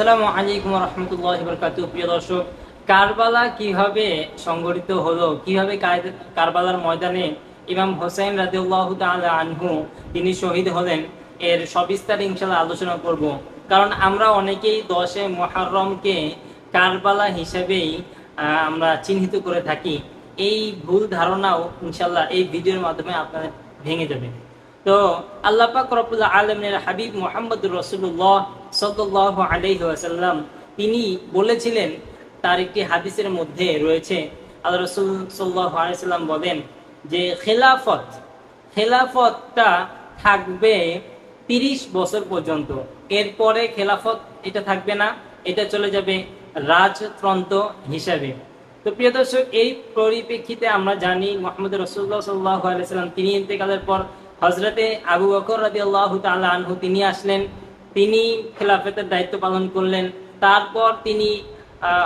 আসসালামু আলাইকুম রহমতুল্লাহ বরকাত প্রিয় দর্শক, কারবালা কীভাবে সংগঠিত হলো, কীভাবে কারবালার ময়দানে ইমাম হোসেন রাদিউল্লাহ তাআলা আনহু তিনি শহীদ হলেন, এর সবিস্তার ইনশাল্লাহ আলোচনা করব। কারণ আমরা অনেকেই দশে মহারমকে কারবালা হিসেবেই আমরা চিহ্নিত করে থাকি। এই ভুল ধারণাও ইনশাল্লাহ এই ভিডিওর মাধ্যমে আপনাদের ভেঙে যাবে। তো আল্লাহ পাক রব্বুল আলমের হাবিব মোহাম্মদ রসুল্লাহ সাল্লাহ আলাইহি ওয়াসাল্লাম, তিনি বলেছিলেন, তার একটি হাদিসের মধ্যে রয়েছে, আল্লাহ রসুল সাল্লাহ আলাইসাল্লাম বলেন যে খেলাফত, খেলাফতটা থাকবে তিরিশ বছর পর্যন্ত। এরপরে খেলাফত এটা থাকবে না, এটা চলে যাবে রাজতন্ত্র হিসাবে। তো প্রিয় দর্শক, এই পরিপ্রেক্ষিতে আমরা জানি মোহাম্মদ রসুল্লাহ সাল্লাহ আলাইসাল্লাম তিনি ইন্তেকালের পর হজরতে আবু বকর রাজি আল্লাহ তাল্লাহ আনহু, তিনি আসলেন তিনি খেলাফতের দায়িত্ব পালন করলেন। তারপর তিনি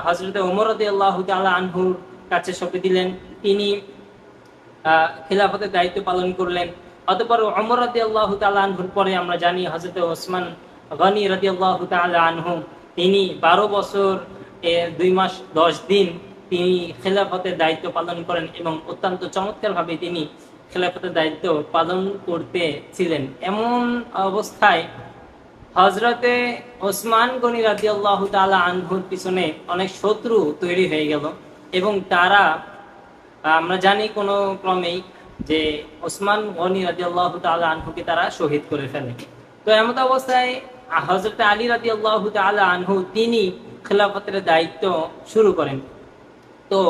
হজরতে ওমর আল্লাহ তাল্লাহ আনহুর কাছে সঁপে দিলেন। তিনি খেলাফতের দায়িত্ব পালন করলেন। অতপর অমর রাদি আল্লাহ আনহুর পরে আমরা জানি হজরত ওসমান গনি রাদি আল্লাহ আনহু, তিনি বারো বছর দুই মাস, দশ দিন তিনি খেলাফতের দায়িত্ব পালন করেন এবং অত্যন্ত চমৎকারভাবে তিনি খেলাফতের দায়িত্ব পালন করতে ছিলেন। এমন অবস্থায় হজরতে ওসমান গনি রাজি আল্লাহ আনহুর পিছনে অনেক শত্রু তৈরি হয়ে গেল এবং তারা, আমরা জানি কোনো ক্রমেই যে ওসমান গনি রাজি আল্লাহ তালা আনহুকে তারা শহীদ করে ফেলে। তো এমত অবস্থায় হজরত আলী রাজি আল্লাহ তালা আনহু তিনি খেলাফতের দায়িত্ব শুরু করেন। তো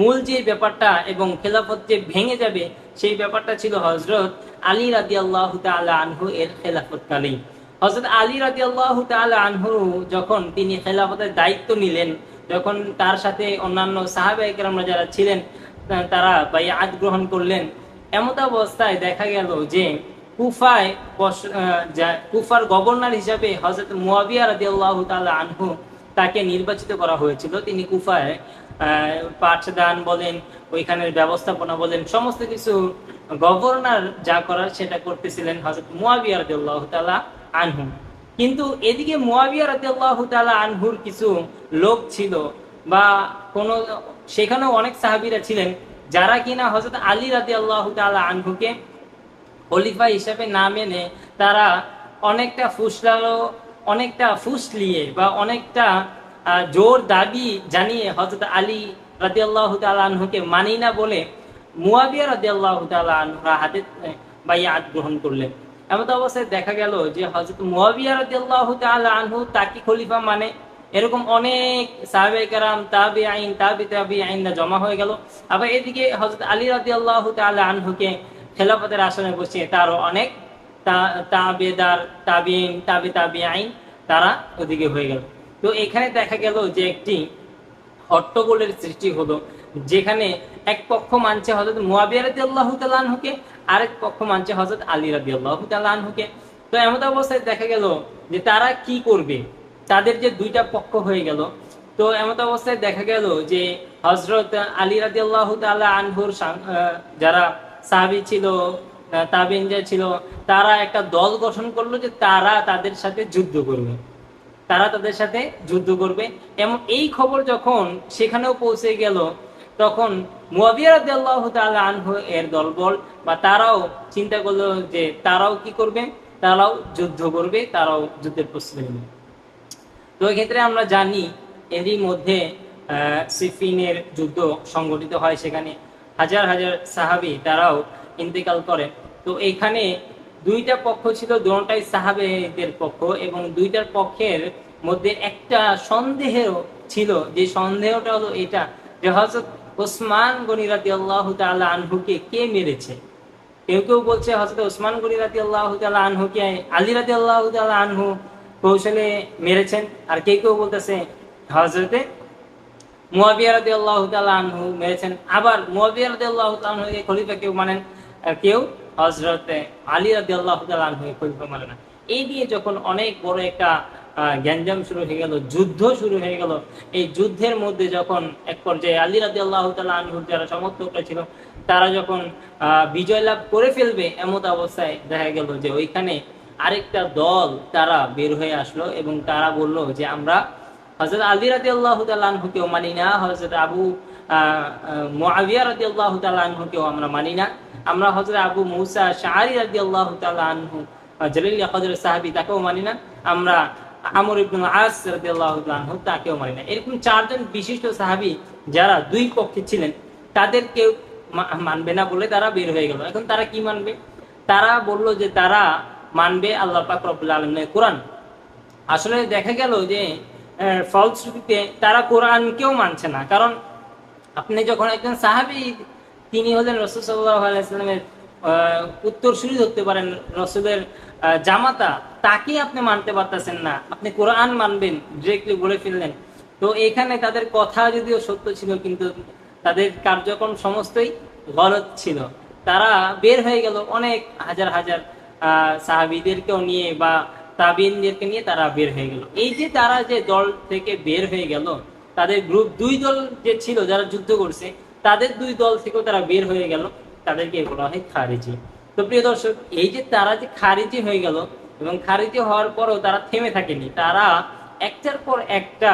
মূল যে ব্যাপারটা এবং খেলাফত যে ভেঙে যাবে সেই ব্যাপারটা ছিল হজরত আলী রাদি আল্লাহ তালা আনহু এর খেলাফতকালেই হজরত আলী রাদি আল্লাহ আনহু যখন তিনি খেলাফতের দায়িত্ব নিলেন, যখন তার সাথে অন্যান্য সাহাবাহিকরামরা যারা ছিলেন তারা বাইয়াত গ্রহণ করলেন, এমত অবস্থায় দেখা গেল যে কুফায় কুফার গভর্নর হিসাবে হজরত মুয়াবিয়া রাদি আল্লাহ তালা আনহু তাকে নির্বাচিত করা হয়েছিল। তিনি কুফায় পাঠদান বলেন, ওইখানের ব্যবস্থাপনা বলেন, সমস্ত কিছু গভর্নর যা করার সেটা করতেছিলেন হজরত মুয়াবিয়া রাদিয়াল্লাহু তাআলা আনহু। কিন্তু এদিকে মুয়াবিয়া রাদিয়াল্লাহু তাআলা আনহুর কিছু লোক ছিল বা কোন, সেখানেও অনেক সাহাবীরা ছিলেন যারা কিনা হজরত আলী রাদিয়াল্লাহু তাআলা আনহুকে খলিফা হিসেবে না মেনে তারা অনেকটা ফুসলালো, অনেকটা ফুসলিয়ে বা অনেকটা জোর দাবি জানিয়ে হজরত আলী রাজি আল্লাহ আনহুকে মানি না বলে মুয়াবিয়া রাজি আল্লাহ আনহা হাতে বাইয়াত গ্রহণ করলেন। এমন অবস্থায় দেখা গেল যে হজরত মুয়াবিয়া রাজি আল্লাহ আনহু তাকে খলিফা মানে এরকম অনেক সাহাবে কারাম তাবি আইন তাবি তাবি আইনরা জমা হয়ে গেল। আবার এদিকে হজরত আলী রাজি আল্লাহ আনহুকে খেলাফতের আসনে বসিয়ে তারও অনেক তাবেদার তাবিন তাবি তাবি আইন তারা ওদিকে হয়ে গেল। তো এখানে দেখা গেল যে একটি হট্টগোলের সৃষ্টি হলো, যেখানে এক পক্ষ মানছে হজরত আনহুকে, আরেক পক্ষ মানছে হজরত আলী রাদি আল্লাহ আনহুকে। তো এমন অবস্থায় দেখা গেল যে তারা কি করবে? তাদের যে দুইটা পক্ষ হয়ে গেল। তো এমন অবস্থায় দেখা গেল যে হজরত আলী রাদি আল্লাহ আনহুর যারা সাহাবি ছিল তাবিন যে ছিল, তারা একটা দল গঠন করল যে তারা তাদের সাথে যুদ্ধ করবে। তারা তাদের সাথে যুদ্ধ করবে। এবং এই খবর যখন সেখানেও পৌঁছে গেল, তখন আনহু এর দলবল, বা তারাও চিন্তা করল যে তারাও কি করবে? তারাও যুদ্ধ করবে, তারাও যুদ্ধের প্রস্তুতি নেবে। তো এক্ষেত্রে আমরা জানি এরই মধ্যে সিফিনের যুদ্ধ সংগঠিত হয় সেখানে। হাজার হাজার সাহাবি তারাও ইন্তেকাল করে। তো এখানে দুইটা পক্ষ ছিল, দুটাই সাহাবেদের পক্ষ, এবং দুইটার পক্ষের মধ্যে একটা সন্দেহ ছিল। যে সন্দেহটা হলো এটা যে হজরত ওসমান গনিরাতি আল্লাহ তাআলা আনহুকে কে মেরেছে? কেউ কেউ বলছে হজরত ওসমান গনি রাতি আল্লাহ তালা আনহুকে, আলী রাতি আল্লাহ তালা আনহু কৌশলে মেরেছেন। আর কেউ কেউ বলতেছে হজরতে মুয়াবিয়া রাদি আল্লাহ আনহু মেরেছেন। আবার মুয়াবিয়া রাদি আল্লাহ খলিফা কেউ মানেন আর কেউ হজরতে আলী রাদি আল্লাহ খলিফা মানে না। এই দিয়ে যখন অনেক বড় একটা গ্যাঞ্জাম শুরু হয়ে গেল, যুদ্ধ শুরু হয়ে গেল। এই যুদ্ধের মধ্যে যখন এক পর্যায়ে আলী রাদি আল্লাহ আনহুর যারা সমর্থকরা ছিল, তারা যখন বিজয় লাভ করে ফেলবে এমত অবস্থায় দেখা গেল যে ওইখানে আরেকটা দল তারা বের হয়ে আসলো এবং তারা বলল যে আমরা হজরত আলী রাজি আল্লাহ তালহুকেও মানি না হজরত আবু মোয়াবিয়া রাজি আল্লাহ তালহুকেও আমরা মানি না। আমরা হজরত আবু মুসা শাহরি রাজি আল্লাহ তালহু জলিল সাহাবি তাকেও মানি না। আমরা আমর ইবনুল আস রাদিয়াল্লাহু তাকেও মানি না এরকম চারজন বিশিষ্ট সাহাবী যারা দুই পক্ষে ছিলেন তাদের কেউ মানবে না বলে তারা বের হয়ে গেল। এখন তারা কি মানবে? তারা বলল যে তারা মানবে আল্লাহ পাক রব্বুল আলমের কোরআন। আসলে দেখা গেল যে ফলশ্রুতিতে তারা কোরআনকেও মানছে না। কারণ আপনি যখন একজন সাহাবী, তিনি হলেন রসুল সাল্লাহ আলাইস্লামের উত্তরসূরি ধরতে পারেন জামাতা তাকে আপনি মানতে পারতেছেন না। আপনি কোরআন মানবেন ডিরেক্টলি বলে ফেললেন। তো এখানে তাদের কথা যদিও সত্য ছিল, কিন্তু তাদের কার্যক্রম সমস্তই গলত ছিল। তারা বের হয়ে গেল অনেক হাজার হাজার সাহাবীদেরকেও নিয়ে বা তাবিনদেরকে নিয়ে তারা বের হয়ে গেল। এই যে তারা যে দল থেকে বের হয়ে গেল, তাদের গ্রুপ দুই দল যে ছিল যারা যুদ্ধ করছে, তাদের দুই দল থেকেও তারা বের হয়ে গেল। তাদেরকে বলা হয় খারিজি। তো প্রিয় দর্শক, এই যে তারা যে খারিজি হয়ে গেল এবং খারিজি হওয়ার পরও তারা থেমে থাকেনি, তারা একটার পর একটা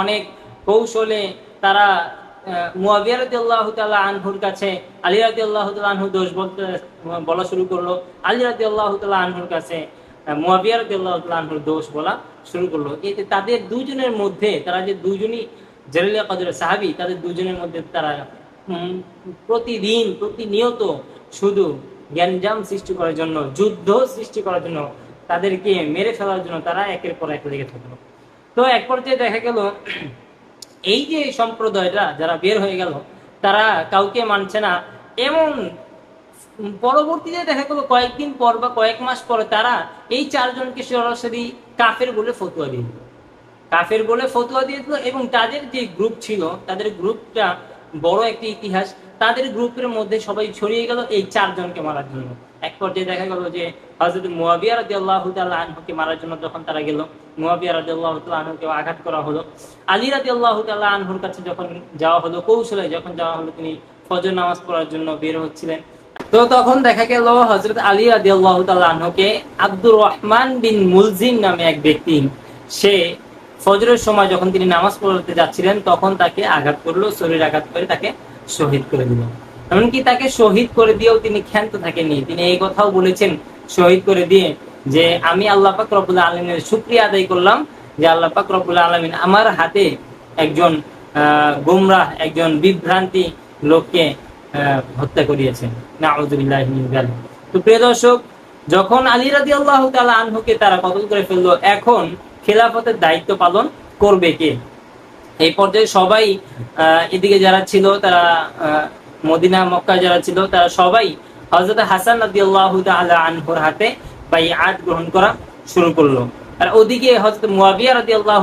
অনেক কৌশলে তারা আনহুর কাছে, আলী আনহু দোষ বলতে, বলা শুরু করল। আলী রাদিয়াল্লাহু তাআলা আনহুর কাছে আনহুর দোষ বলা শুরু করল। এতে তাদের দুজনের মধ্যে, তারা যে দুজনই জলিলা কদরের সাহাবী, তাদের দুজনের মধ্যে তারা প্রতিদিন, প্রতিনিয়ত শুধু জ্ঞানজাম সৃষ্টি করার জন্য, যুদ্ধ সৃষ্টি করার জন্য তাদেরকে মেরে ফেলার জন্য তারা একের পর এক লেগে থাকল। তো এক পর্যায়ে দেখা গেল, এই যে সম্প্রদায়টা যারা বের হয়ে গেল, তারা কাউকে মানছে না। এমন পরবর্তীতে দেখা গেল, কয়েকদিন পর বা কয়েক মাস পরে তারা এই চারজনকে সরাসরি কাফের বলে ফতুয়া দিয়ে দিল। কাফের বলে ফতুয়া দিয়ে দিল এবং তাদের যে গ্রুপ ছিল, তাদের গ্রুপটা বড় একটি ইতিহাস, তাদের গ্রুপের মধ্যে সবাই ছড়িয়ে গেল এই চারজনকে মারার জন্য। এক পর্যায়ে দেখা গেল যে হজরত মুয়াবিয়া রাজি আল্লাহ আনহুকে মারার জন্য যখন তারা গেল, মুয়াবিয়া রাজি আল্লাহ আনহুকে আঘাত করা হলো। আলী রাজি আল্লাহ আনহুর কাছে যখন যাওয়া হলো, কৌশলে যখন যাওয়া হলো, তিনি ফজর নামাজ পড়ার জন্য বের হচ্ছিলেন। তো তখন দেখা গেল হজরত আলী রাজি আল্লাহ আনহুকে আব্দুর রহমান বিন মুলজিম নামে এক ব্যক্তি। সে ফজরের সময় যখন তিনি নামাজ পড়তে যাচ্ছিলেন, তখন তাকে আঘাত করল, শরীর আঘাত করে তাকে শহীদ করে দিল। এমনকি তাকে শহীদ করে দিয়েও তিনি ক্ষান্ত থাকেননি। তিনি এই কথাও বলেছেন, শহীদ করে দিয়ে যে, আমি আল্লাহ পাক রবুল্লা আলমিনের শুক্রিয়া আদায় করলাম যে, আল্লাহ পাক রবুল্লা আলমিন আমার হাতে একজন, আহ, গুমরাহ, একজন বিভ্রান্তি লোককে হত্যা করিয়েছেন। না তো প্রিয় দর্শক, যখন আলী রাজি আল্লাহ তালা আনহুকে তারা কতল করে ফেলল, এখন খেলাফতের দায়িত্ব পালন করবে কে? এই পর্যায়ে সবাই এদিকে যারা ছিল তারা মদিনা মক্কা যারা ছিল তারা সবাই হজরত হাসান রাদি আল্লাহ আনহুর হাতে বাই আট গ্রহণ করা শুরু করল। আর ওদিকে হজরত মুয়াবিয়া রাদি আল্লাহ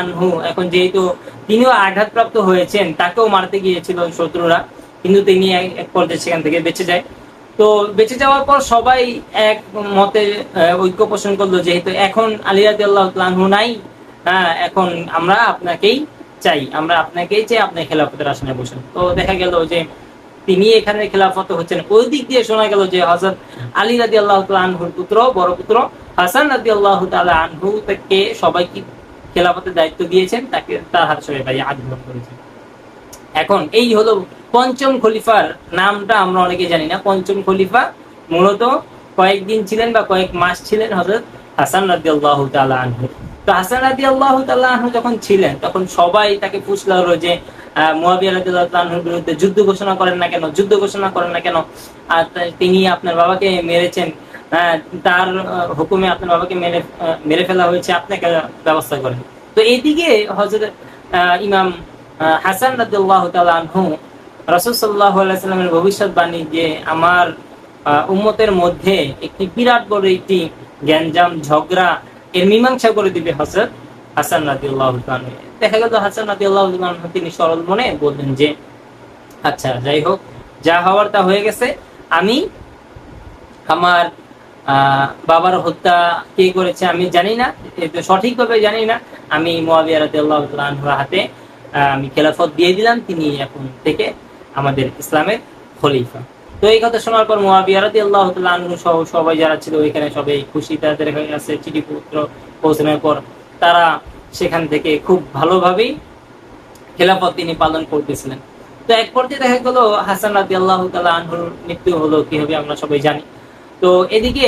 আনহু, এখন যেহেতু তিনিও আঘাতপ্রাপ্ত হয়েছেন, তাকেও মারতে গিয়েছিল শত্রুরা, কিন্তু তিনি এক পর্যায়ে সেখান থেকে বেঁচে যায়। তো বেঁচে যাওয়ার পর সবাই এক মতে ঐক্য পোষণ করল, যেহেতু এখন আলী আল্লাহ নাই হ্যাঁ এখন আমরা আপনাকেই চাই, আমরা আপনাকেই চাই আপনি খেলাফতের আসনে বসেন। তো দেখা গেল যে তিনি এখানে খেলাফত হচ্ছেন। ওই দিক দিয়ে শোনা গেল যে হজরত আলী রাদি আল্লাহ আনহুর পুত্র, বড় পুত্র হাসান রাদি আল্লাহ আনহু থেকে সবাইকে খেলাফতের দায়িত্ব দিয়েছেন, তাকে তার হাত সরে ভাই আগ্রহ করেছেন। এখন এই হলো পঞ্চম খলিফার নামটা আমরা অনেকে জানি না। পঞ্চম খলিফা মূলত কয়েকদিন ছিলেন বা কয়েক মাস ছিলেন হজরত হাসান রাদি আল্লাহ আনহু। তো হাসান রাদি আল্লাহ আনহু যখন ছিলেন তখন সবাই তাকে পুষল যে আহ, মুয়াবিয়া বিরুদ্ধে যুদ্ধ ঘোষণা করেন না কেন যুদ্ধ ঘোষণা করেন না কেন? আর তিনি আপনার বাবাকে মেরেছেন। তার হুকুমে আপনার বাবাকে মেরে মেরে ফেলা হয়েছে। আপনাকে ব্যবস্থা করেন। তো এইদিকে হজরত ইমাম হাসান তাআলা আনহু রাসূল সাল্লাল্লাহু ভবিষ্যৎবাণী যে আমার উম্মতের মধ্যে একটি বিরাট বড় একটি গ্যাঞ্জাম, ঝগড়া এর মীমাংসা করে দিবে হজরত হাসান রাদিয়াল্লাহু দেখা গেল হাসান রাদিয়াল্লাহু তাআলা তিনি সরল মনে বললেন যে আচ্ছা যাই হোক, যা হওয়ার তা হয়ে গেছে। আমি আমার বাবার হত্যা কে করেছে আমি জানি না সঠিকভাবে জানি না। আমি মুয়াবিয়া আনহুর হাতে আমি খেলাফত দিয়ে দিলাম, তিনি এখন থেকে আমাদের ইসলামের খলিফা। তো এই কথা শোনার পর মুয়াবিয়া আল্লাহ আনহু সহ সবাই যারা ছিল ওইখানে সবাই খুশি, তাদের কাছে চিঠি পত্র পৌঁছানোর পর তারা সেখান থেকে খুব ভালোভাবেই খেলাফত তিনি পালন করতেছিলেন। তো এক পর্যায়ে দেখা গেল হাসান রাদি আল্লাহ আনহুর মৃত্যু হলো কি হবে আমরা সবাই জানি। তো এদিকে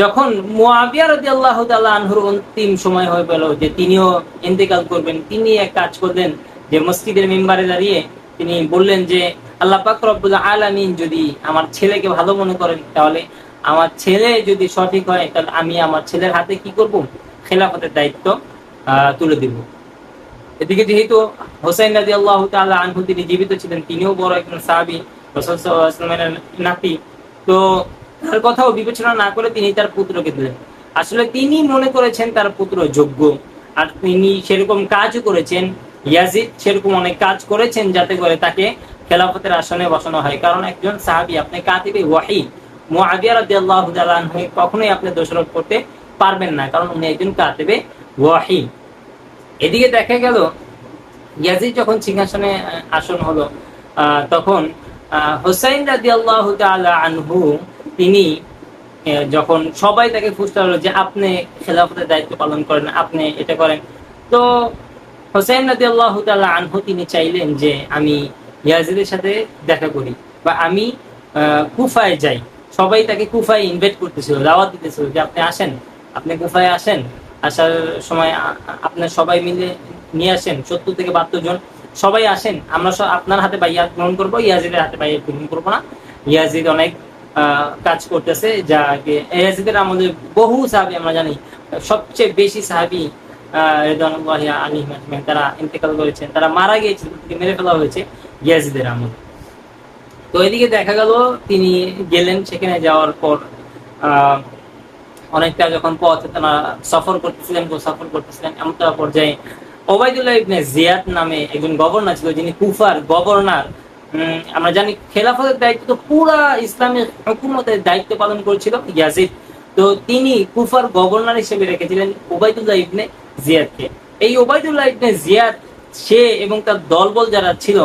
যখন মুয়াবিয়া রাদি আল্লাহ আনহুর অন্তিম সময় হয়ে গেল যে তিনিও ইন্তেকাল করবেন, তিনি এক কাজ করলেন যে মসজিদের মেম্বারে দাঁড়িয়ে তিনি বললেন যে, আল্লাহ পাক রব্বুল আলামিন যদি আমার ছেলেকে ভালো মনে করেন, তাহলে আমার ছেলে যদি সঠিক হয়, তাহলে আমি আমার ছেলের হাতে কি করব? খেলাফতের দায়িত্ব তুলে দিব। এদিকে যেহেতু হোসেন রাজি আল্লাহ তাআলা আনহু তিনি জীবিত ছিলেন, তিনিও বড় একজন সাহাবী, রাসূল নাতি। তো তার কথাও বিবেচনা না করে তিনি তার পুত্রকে দিলেন। আসলে তিনি মনে করেছেন তার পুত্র যোগ্য। আর তিনি সেরকম কাজও করেছেন, ইয়াজিদ সেরকম অনেক কাজ করেছেন যাতে করে তাকে খেলাফতের আসনে বসানো হয়। কারণ একজন সাহাবী আপনি কাতিবে ওয়াহি, মুআবিয়া রাদিয়াল্লাহু কখনোই আপনি দোষারোপ করতে পারবেন না, কারণ উনি একজন কাতিবে ওয়াহি। এদিকে দেখা গেল, ইয়াজিদ যখন সিংহাসনে আসন হলো তখন হোসাইন রাজি আল্লাহ আনহু তিনি যখন সবাই তাকে ফুসতে হলো যে আপনি খেলাফতের দায়িত্ব পালন করেন, আপনি এটা করেন। তো হোসাইন রাজি আল্লাহ আনহু তিনি চাইলেন যে আমি ইয়াজিদের সাথে দেখা করি বা আমি কুফায় যাই। সবাই তাকে কুফায় ইনভাইট করতেছিল, দাওয়াত দিতেছিল যে আপনি আসেন, আপনি কুফায় আসেন। আসার সময় আপনার সবাই মিলে নিয়ে আসেন, সত্তর থেকে বাহাত্তর জন সবাই আসেন। আমরা আপনার হাতে বাইয়া গ্রহণ করব, ইয়াজিদের হাতে বাইয়াত গ্রহণ করব না। ইয়াজিদ অনেক কাজ করতেছে, যা ইয়াজিদের আমাদের বহু সাহাবি আমরা জানি, সবচেয়ে বেশি সাহাবি তারা ইন্তেকাল করেছেন, তারা মারা মেরে ফেলা হয়েছে ইয়াজিদের তো এদিকে দেখা গেল, তিনি গেলেন সেখানে যাওয়ার পর অনেকটা যখন পথ তারা সফর করতেছিলেন সফর করতেছিলেন এমন পর্যায়ে ওবায়দুল্লাহ ইবনে জিয়াদ নামে একজন গভর্নর ছিল, যিনি কুফার গভর্নর আমরা জানি খেলাফতের দায়িত্ব তো পুরা ইসলামের হুকুমতের দায়িত্ব পালন করেছিল ইয়াজিদ। তো তিনি কুফার গভর্নর হিসেবে রেখেছিলেন ওবায়দুল্লাহ ইবনে জিয়াদকে। এই ওবায়দুল্লাহ ইবনে জিয়াদ, সে এবং তার দলবল যারা ছিল,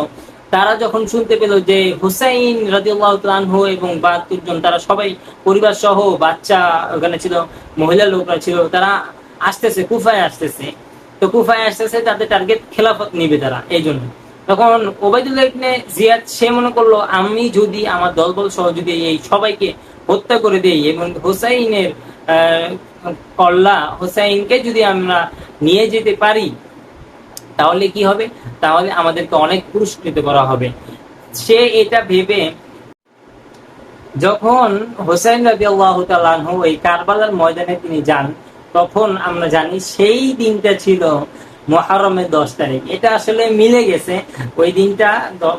তারা যখন শুনতে পেল যে হুসাইন রাজিউল্লাহ তানহু এবং বাহাত্তর জন, তারা সবাই পরিবার সহ বাচ্চা ওখানে ছিল, মহিলা লোকরা ছিল, তারা আসতেছে, কুফায় আসতেছে। তো কুফায় আসতেছে, তাদের টার্গেট খেলাফত নিবে তারা, এই জন্য। তখন ওবায়দুল্লাহ ইবনে জিয়াদ, সে মনে করল, আমি যদি আমার দলবল সহ যদি এই সবাইকে হত্যা করে দেই এবং হোসাইনের কল্লা হোসাইনকে যদি আমরা নিয়ে যেতে পারি, তাহলে কি হবে? তাহলে আমাদেরকে অনেক পুরস্কৃত করা হবে। সে এটা ভেবে যখন হোসাইন রাজি আল্লাহ এই কারবালার ময়দানে তিনি যান, তখন আমরা জানি সেই দিনটা ছিল মহারমের দশ তারিখ। এটা আসলে মিলে গেছে। ওই দিনটা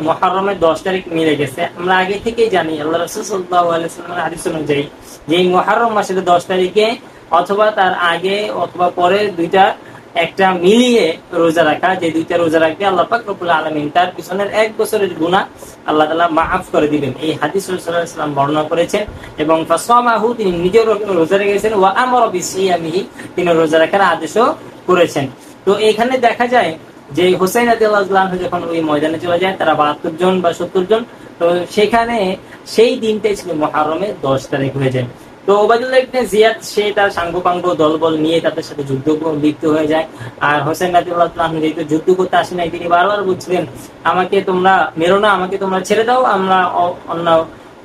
মহারমের দশ তারিখ মিলে গেছে। আমরা আগে থেকেই জানি, আল্লাহ রসুল্লাহামের হাদিস অনুযায়ী যে মহারম মাসের দশ তারিখে অথবা তার আগে অথবা পরে দুইটা একটা মিলিয়ে রোজা রাখা, যে দুইটা রোজা রাখবে আল্লাহ পাক রব্বুল আলামিন তার পিছনের এক বছরের গুনাহ আল্লাহ তালা মাফ করে দিবেন। এই হাদিস সাল্লাল্লাহু বর্ণনা করেছেন এবং ফাসামাহু, তিনি নিজেও রোজা রেখেছেন, ওয়া আমারা বিসিয়ামিহি, তিনি রোজা রাখার আদেশও করেছেন। তো এখানে দেখা যায় যে হোসেন আনহু যখন ওই ময়দানে চলে যায় তারা 72 জন বা 70 জন তো সেখানে সেই দিনটাই ছিল মুহররমের 10 তারিখ হয়ে যায়। তো ওবায়দুল্লাহ ইবনে জিয়াদ সে তার সাঙ্গপাঙ্গ দলবল নিয়ে তাদের সাথে যুদ্ধ লিপ্ত হয়ে যায়। আর হোসেন রাদিউল্লাহ তাআলা যেহেতু যুদ্ধ করতে আসে নাই তিনি বারবার বলছিলেন আমাকে তোমরা মেরো না আমাকে তোমরা ছেড়ে দাও আমরা অন্য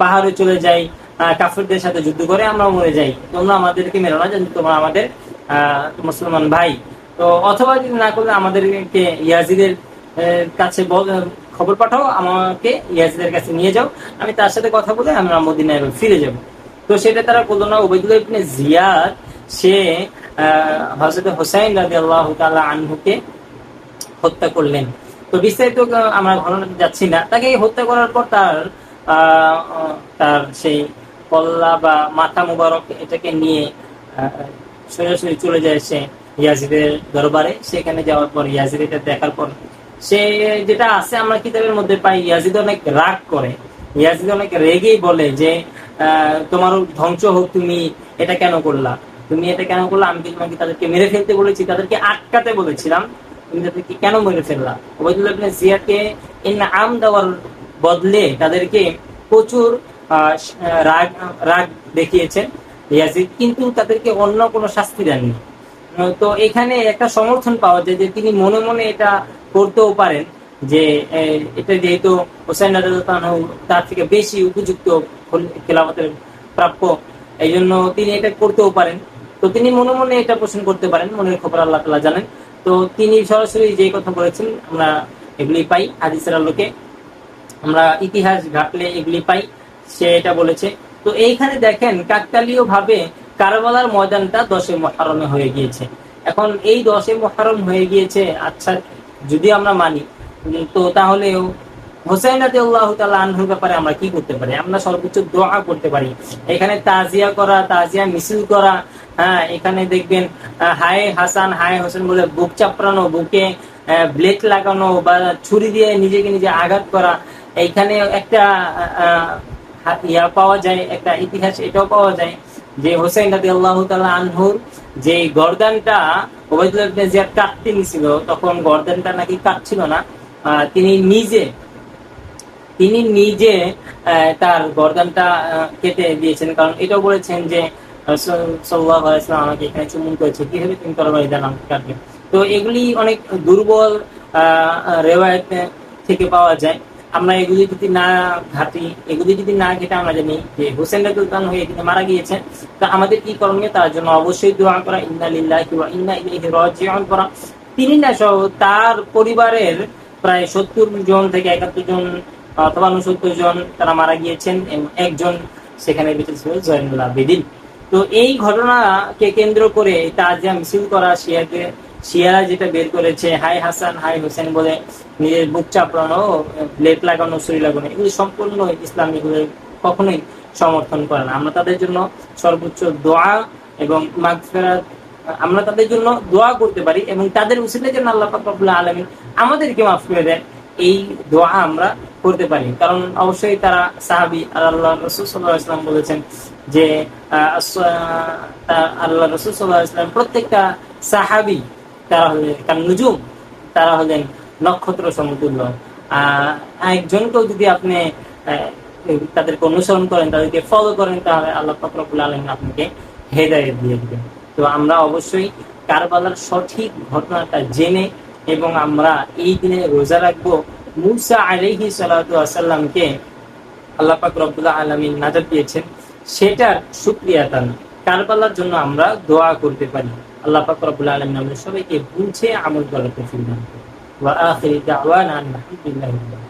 পাহাড়ে চলে যাই কাফিরদের সাথে যুদ্ধ করে আমরা মরে যাই। তোমরা আমাদেরকে মেরো না যেন তোমরা আমাদের আহ, মুসলমান ভাই। তো অথবা যদি না করলে আমাদেরকে ইয়াজিদের কাছে খবর পাঠাও, আমাকে ইয়াজিদের কাছে নিয়ে যাও। আমি তার সাথে কথা বলে আমরা মদিনায় ফিরে যাব। তো সেটা তারা করল না। ওবায়দুল্লাহ ইবনে জিয়াদ, সে হজরত হোসাইন রাজি আল্লাহ আনহুকে হত্যা করলেন। তো বিস্তারিত আমরা ঘটনাতে যাচ্ছি না। তাকে হত্যা করার পর তার তার সেই কল্লা বা মাথা মুবারক এটাকে নিয়ে সোজাসুজি চলে যায় সে। ইয়াজিদের দরবারে, সেখানে যাওয়ার পর ইয়াজিদ এটা দেখার পর, সে যেটা আছে আমরা কিতাবের মধ্যে পাই, ইয়াজিদ অনেক রাগ করে। ইয়াজিদ অনেক রেগেই বলে যে তোমার ধ্বংস হোক, তুমি এটা কেন করলা? তুমি এটা কেন করলা? আমি তোমাকে তাদেরকে মেরে ফেলতে বলেছি? তাদেরকে আটকাতে বলেছিলাম। তুমি তাদেরকে কেন মেরে ফেললা? ওবায়দুল্লাহ ইবনে জিয়াদকে ইন আম দেওয়ার বদলে তাদেরকে প্রচুর রাগ রাগ দেখিয়েছেন। ইয়াজিদ কিন্তু তাদেরকে অন্য কোনো শাস্তি দেননি। তো এখানে একটা সমর্থন পাওয়া যায় যে তিনি মনে মনে এটা করতেও পারেন যে এটা যেহেতু হোসেন তার থেকে বেশি উপযুক্ত খেলাফতের প্রাপ্য এই জন্য তিনি এটা করতেও পারেন। তো তিনি মনে মনে এটা পোষণ করতে পারেন, মনের খবর আল্লাহ তালা জানেন। তো তিনি সরাসরি যে কথা বলেছেন, আমরা এগুলি পাই, হাদিসের আলোকে। আমরা ইতিহাস ঘাটলে এগুলি পাই, সে এটা বলেছে। তো এইখানে দেখেন কাকতালীয় ভাবে কারবালার ময়দানটা দশে মহারমে হয়ে গিয়েছে। এখন এই দশে মহারম হয়ে গিয়েছে আচ্ছা যদি আমরা মানি, তো তাহলেও হোসেন রাজি আল্লাহ আনহুর ব্যাপারে আমরা কি করতে পারি? আমরা সর্বোচ্চ দোয়া করতে পারি। এখানে তাজিয়া করা, তাজিয়া মিছিল করা হ্যাঁ এখানে দেখবেন হায় হাসান, হায় হোসেন বলে বুক চাপড়ানো, বুকে ব্লেড লাগানো বা ছুরি দিয়ে নিজেকে নিজে আঘাত করা। এইখানে একটা ইয়া পাওয়া যায়, একটা ইতিহাস এটাও পাওয়া যায়। যে হোসেন রাজি আল্লাহ আনহুর যে গর্দানটা ওবায়দুল্লাহ কাটতে নিছিল, তখন গর্দানটা নাকি কাটছিল না তিনি নিজে তিনি নিজে তার গর্দানটা কেটে দিয়েছেন। কারণ এটাও বলেছেন যে সাল্লাহ আমাকে এখানে চুমুন করেছে, কীভাবে তুমি তরবারি দেন আমাকে কাটবে? তো এগুলি অনেক দুর্বল রেওয়ায়ত থেকে পাওয়া যায়। আমরা এগুলি যদি না ঘাটি, এগুলি যদি না ঘেটে আমরা জানি যে হোসেন রাজুলতান হয়ে এখানে মারা গিয়েছেন, তা আমাদের কি করণীয়? তার জন্য অবশ্যই দোয়া করা, ইন্না লিল্লাহি ওয়া ইন্না ইলাইহি করা। তিনি না সহ তার পরিবারের প্রায় সত্তর জন থেকে একাত্তর জন অথবা উনসত্তর জন তারা মারা গিয়েছেন একজন সেখানে জয়নুল্লাহ বেদিন। তো এই ঘটনাকে কেন্দ্র করে তাজিয়া মিছিল করা শিয়াকে শিয়ারা যেটা বের করেছে, হাই হাসান, হাই হোসেন বলে নিজের বুক চাপড়ানো ব্লেড লাগানো, ছুরি লাগানো, এগুলি সম্পূর্ণ ইসলাম এগুলো কখনোই সমর্থন করে না। আমরা তাদের জন্য সর্বোচ্চ দোয়া এবং মাগফিরাত, আমরা তাদের জন্য দোয়া করতে পারি এবং তাদের উচিতের জন্য আল্লাহ পাক রব্বুল আলামিন আমাদেরকে মাফ করে দেন। এই দোয়া আমরা করতে পারি। কারণ অবশ্যই তারা সাহাবি আল্লাহ রসুল সাল্লাহ ইসলাম বলেছেন যে আল্লাহ রসুল সাল্লাহ ইসলাম প্রত্যেকটা সাহাবি তারা হলেন কারণ নুজুম, তারা হলেন নক্ষত্র সমতুল্য। একজনকেও যদি আপনি তাদেরকে অনুসরণ করেন, তাদেরকে ফলো করেন, তাহলে আল্লাহ ফকরবুল আলম আপনাকে হেদায়ত দিয়ে দিবেন। তো আমরা অবশ্যই কারবালার সঠিক ঘটনাটা জেনে এবং আমরা এই দিনে রোজা রাখব। মুসা আলাইহি সাল্লামকে আল্লাহ পাক রব্বুল্লাহ আলমিন নাজার দিয়েছেন। সেটার সুক্রিয়া তান কারবালার জন্য আমরা দোয়া করতে পারি। আল্লাহ পাক রব্বুল আলমিন আমাদের সবাইকে বুঝে আমল করার তৌফিক দান করুন ওয়া আখিরি দাওয়ানা আনিল হামদুলিল্লাহি রাব্বিল আলামিন।